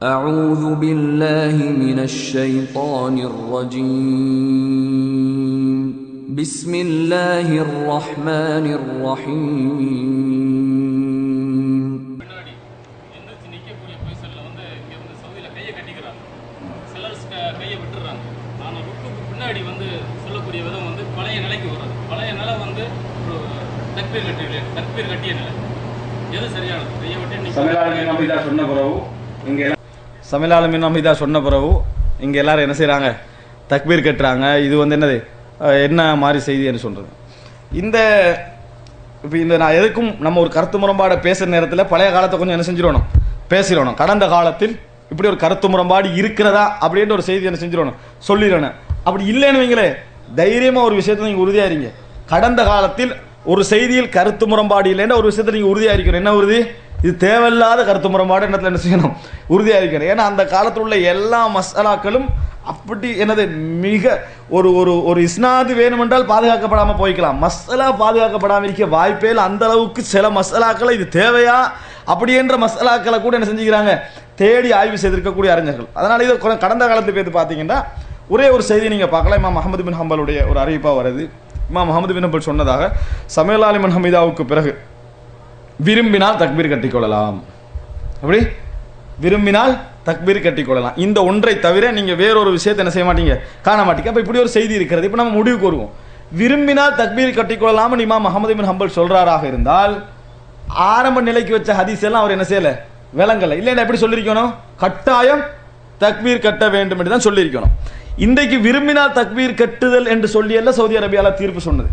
أعوذ بالله من الشيطان الرجيم بسم الله الرحمن الرحيم பின்னாடி எந்திரிச்சு நிற்கக்கூடிய பொசிஷனில் வந்து இங்கே வந்து சவுதியில் கையை கட்டிக்கிறாங்க சிலர் க- கையை விட்டுறாங்க ஆனால் ருக்குக்கு பின்னாடி வந்து சொல்லக்கூடிய விதம் வந்து பழைய நிலைக்கு வர்றது பழைய நிலை வந்து ஒரு தக்பீர் கட்டிய தக்பீர் கட்டிய நிலை எது சரியானது கையை விட்டு சமையலாளர் நிற்க நம்பிதா சொன்ன பிறகு இங்க எல்லாம் சமையலாளர் சொன்ன பிறகு இங்கே எல்லோரும் என்ன செய்கிறாங்க தக்பீர் கட்டுறாங்க. இது வந்து என்னது? என்ன மாதிரி செய்தின்னு சொல்கிறது இந்த இப்போ இந்த நான் எதுக்கும் நம்ம ஒரு கருத்து முரண்பாடை பேசுகிற நேரத்தில் பழைய காலத்தை கொஞ்சம் என்ன செஞ்சிடணும் பேசிடணும். கடந்த காலத்தில் இப்படி ஒரு கருத்து முரண்பாடு இருக்கிறதா அப்படின்ற ஒரு செய்தி என்ன செஞ்சிடணும் சொல்லிடணும். அப்படி இல்லைன்னு வைங்களே தைரியமாக ஒரு விஷயத்தை நீங்கள் உறுதியாக இருங்க கடந்த காலத்தில் ஒரு செய்தியில் கருத்து முரண்பாடு இல்லைன்னா ஒரு விஷயத்தை நீங்கள் உறுதியாக இருக்கணும் என்ன உறுதி? இது தேவையில்லாத கருத்து முரண்பாடு என்னத்துல என்ன செய்யணும்? உறுதியாக இருக்கணும். ஏன்னா அந்த காலத்தில் உள்ள எல்லா மசாலாக்களும் அப்படி எனது மிக ஒரு ஒரு ஒரு இஸ்னாது வேணுமென்றால் பாதுகாக்கப்படாமல் போய்க்கலாம். மசாலா பாதுகாக்கப்படாமல் இருக்க வாய்ப்பே இல்லை. அந்த அளவுக்கு சில மசாலாக்களை இது தேவையா? அப்படி என்ற மசாலாக்களை கூட என்ன செஞ்சுக்கிறாங்க? தேடி ஆய்வு செய்திருக்கக்கூடிய அறிஞர்கள். அதனால் இது கடந்த காலத்து பேர் பார்த்தீங்கன்னா ஒரே ஒரு செய்தி நீங்கள் பார்க்கலாம். இமாம் மஹமது பின் ஹம்பலுடைய ஒரு அறிவிப்பாக வருது. இமாம் முகமது பின் ஹம்பல் சொன்னதாக சமையலாலிமன் ஹமீதாவுக்கு பிறகு விரும்பினால் தக்பீர் கட்டிக்கொள்ளலாம். அப்படி? விரும்பினால் தக்பீர் கட்டிக்கொள்ளலாம். இந்த ஒன்றை தவிர நீங்கள் வேறொரு விஷயத்தை என்ன செய்ய மாட்டீங்க? காண மாட்டீங்க. அப்போ இப்படி ஒரு செய்தி இருக்கிறது. இப்போ நம்ம முடிவுக்கு வருவோம். விரும்பினால் தக்பீர் கட்டிக்கொள்ளலாம்னு இமாம் முகமது பின் ஹம்பல் சொல்கிறாராக இருந்தால் ஆரம்ப நிலைக்கு வச்ச ஹதீஸ் எல்லாம் அவர் என்ன செய்யலை? விளங்கல. இல்லைன்னா எப்படி சொல்லியிருக்கணும்? கட்டாயம் தக்பீர் கட்ட வேண்டும் என்று தான் சொல்லியிருக்கணும். இன்றைக்கு விரும்பினால் தக்பீர் கட்டுதல் என்று சொல்லியல்ல சவுதி அரேபியாவில் தீர்ப்பு சொன்னது.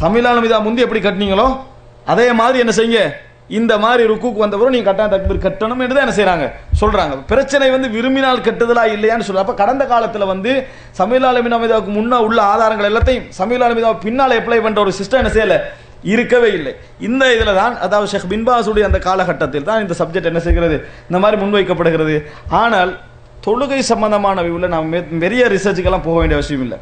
சமிலான மீதா முந்தி எப்படி கட்டினீங்களோ அதே மாதிரி என்ன செய்யுங்க? இந்த மாதிரி ருக்குக்கு வந்தவரும் நீங்கள் கட்டாயம் தக்பீர் கட்டணும் என்று தான் என்ன செய்கிறாங்க சொல்கிறாங்க பிரச்சனை வந்து விரும்பினால் கட்டுதலா இல்லையான்னு சொல்ல அப்போ கடந்த காலத்தில் வந்து சமீலால மீதாவுக்கு முன்னே உள்ள ஆதாரங்கள் எல்லாத்தையும் சமீலால மீதா பின்னால் அப்ளை பண்ணுற ஒரு சிஸ்டம் என்ன செய்யலை? இருக்கவே இல்லை. இந்த இதில் தான் அதாவது ஷேக் பின்பாசுடைய அந்த காலகட்டத்தில் தான் இந்த சப்ஜெக்ட் என்ன செய்கிறது? இந்த மாதிரி முன்வைக்கப்படுகிறது. ஆனால் தொழுகை சம்பந்தமான உள்ள நாம் மெ- பெரிய ரிசர்ச்சுக்கெல்லாம் போக வேண்டிய அவசியம் இல்லை.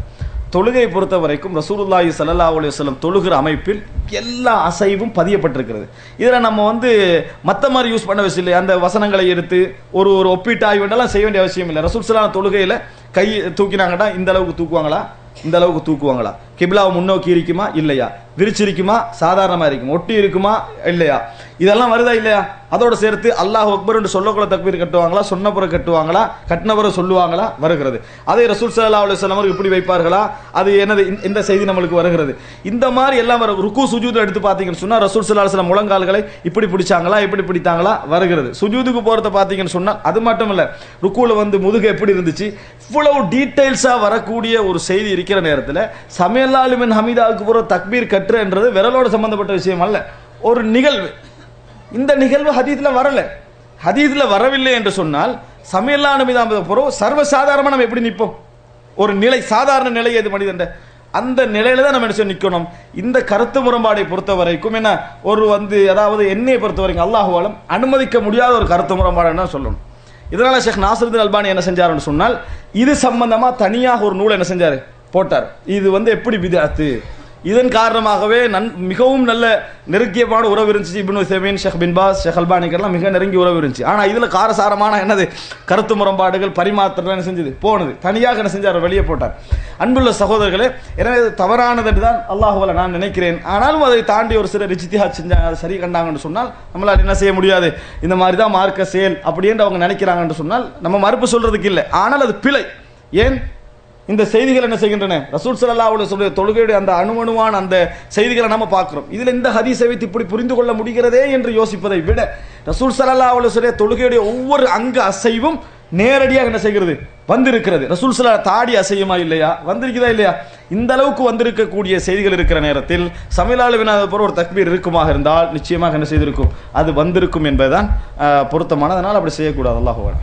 தொழுகை பொறுத்த வரைக்கும் ரசூலுல்லாஹி சல்லா அலைஹி வஸல்லம் தொழுகிற அமைப்பில் எல்லா அசைவும் பதியப்பட்டிருக்கிறது. இதில் நம்ம வந்து மற்ற மாதிரி யூஸ் பண்ண அவசியம் இல்லை. அந்த வசனங்களை எடுத்து ஒரு ஒரு ஒப்பீட்டு ஆய்வுண்டெல்லாம் செய்ய வேண்டிய அவசியம் இல்லை. ரசூல் சலான தொழுகையில் கை தூக்கினாங்கன்னா இந்த அளவுக்கு தூக்குவாங்களா? இந்த அளவுக்கு தூக்குவாங்களா? கிபிலாவை முன்னோக்கி இருக்குமா? இல்லையா? விரிச்சிருக்குமா சாதாரணமாக இருக்குமா? ஒட்டி இருக்குமா? இல்லையா? இதெல்லாம் வருதா இல்லையா? அதோட சேர்த்து அல்லாஹ் அக்பர் என்று சொல்லக்குள்ள தக்பீர் கட்டுவாங்களா சொன்ன பிறகு கட்டுவாங்களா கட்டின சொல்லுவாங்களா வருகிறது. அதே ரசூல் சல்லா அலுவலம் அவர்கள் இப்படி வைப்பார்களா? அது என்னது? இந்த- இந்த செய்தி நம்மளுக்கு வருகிறது. இந்த மாதிரி எல்லாம் வர ருக்கு சுஜூத் எடுத்து பார்த்தீங்கன்னு சொன்னால் ரசூல் சல்லா அலுவலம் முழங்கால்களை இப்படி பிடிச்சாங்களா இப்படி பிடித்தாங்களா வருகிறது. சுஜூதுக்கு போகிறத பார்த்தீங்கன்னு சொன்னால் அது மட்டும் இல்லை ருக்குவில் வந்து முதுகு எப்படி இருந்துச்சு? இவ்வளவு டீட்டெயில்ஸாக வரக்கூடிய ஒரு செய்தி இருக்கிற நேரத்தில் சமையல்லாலுமின் ஹமீதாவுக்கு போகிற தக்பீர் கட்டுறன்றது விரலோட சம்பந்தப்பட்ட விஷயம் அல்ல. ஒரு நிகழ்வு. இந்த நிகழ்வு ஹதீஸ்ல வரல. ஹதீஸ்ல வரவில்லை என்று சொன்னால் சமையல்லா நபிதாமத போறோம். சர்வசாதாரணமா நம்ம எப்படி நிற்போம்? ஒரு நிலை சாதாரண நிலை எது மனிதன் அந்த நிலையில தான் நம்ம என்ன செய்ய நிற்கணும் இந்த கருத்து முரண்பாடை பொறுத்த வரைக்கும் என்ன? ஒரு வந்து அதாவது என்னையை பொறுத்த வரைக்கும் அல்லாஹுவாலும் அனுமதிக்க முடியாத ஒரு கருத்து முரண்பாடுன்னு தான் சொல்லணும்? இதனால் ஷேக் நாசருதீன் அல்பானி என்ன செஞ்சாருன்னு சொன்னால் இது சம்பந்தமாக தனியாக ஒரு நூல் என்ன செஞ்சார்? போட்டார். இது வந்து எப்படி விதாத்து இதன் காரணமாகவே நன் மிகவும் நல்ல நெருக்கியமான உறவு இருந்துச்சு இப்னு செமீன் ஷேக் பின் பாஸ் ஷேக் அல்பானிக்கெல்லாம் மிக நெருங்கிய உறவு இருந்துச்சு. ஆனால் இதில் காரசாரமான என்னது? கருத்து முரண்பாடுகள் பரிமாற்றம் என்ன செஞ்சது? போனது. தனியாக என்ன செஞ்சார்? வெளியே போட்டார். அன்புள்ள சகோதரர்களே எனவே இது தவறானது என்று தான் அல்லாஹுவல நான் நினைக்கிறேன். ஆனாலும் அதை தாண்டி ஒரு சிலர் இஜ்திஹாத் செஞ்சாங்க அதை சரி கண்டாங்கன்னு சொன்னால் நம்மளால் என்ன செய்ய முடியாது? இந்த மாதிரி தான் மார்க்க செயல் அப்படின்ட்டு அவங்க நினைக்கிறாங்கன்னு சொன்னால் நம்ம மறுப்பு சொல்கிறதுக்கு இல்லை. ஆனால் அது பிழை. ஏன்? இந்த செய்திகள் என்ன செய்கின்றன? ரசூல் சல்லா அலைஹி தொழுகையுடைய அந்த அணுவணுவான அந்த செய்திகளை நம்ம பார்க்குறோம். இதில் இந்த ஹதீஸை வைத்து இப்படி புரிந்து கொள்ள முடிகிறதே என்று யோசிப்பதை விட ரசூல் சல்லா அலைஹி தொழுகையுடைய ஒவ்வொரு அங்க அசைவும் நேரடியாக என்ன செய்கிறது? வந்திருக்கிறது. ரசூல் ஸல்லா தாடி அசையுமா இல்லையா? வந்திருக்குதா இல்லையா? இந்த அளவுக்கு வந்திருக்கக்கூடிய செய்திகள் இருக்கிற நேரத்தில் சமையலாளர் வினாத ஒரு தக்பீர் இருக்குமாக இருந்தால் நிச்சயமாக என்ன செய்திருக்கும்? அது வந்திருக்கும் என்பதுதான் பொருத்தமானதனால் அப்படி செய்யக்கூடாது. அல்லாஹுவான்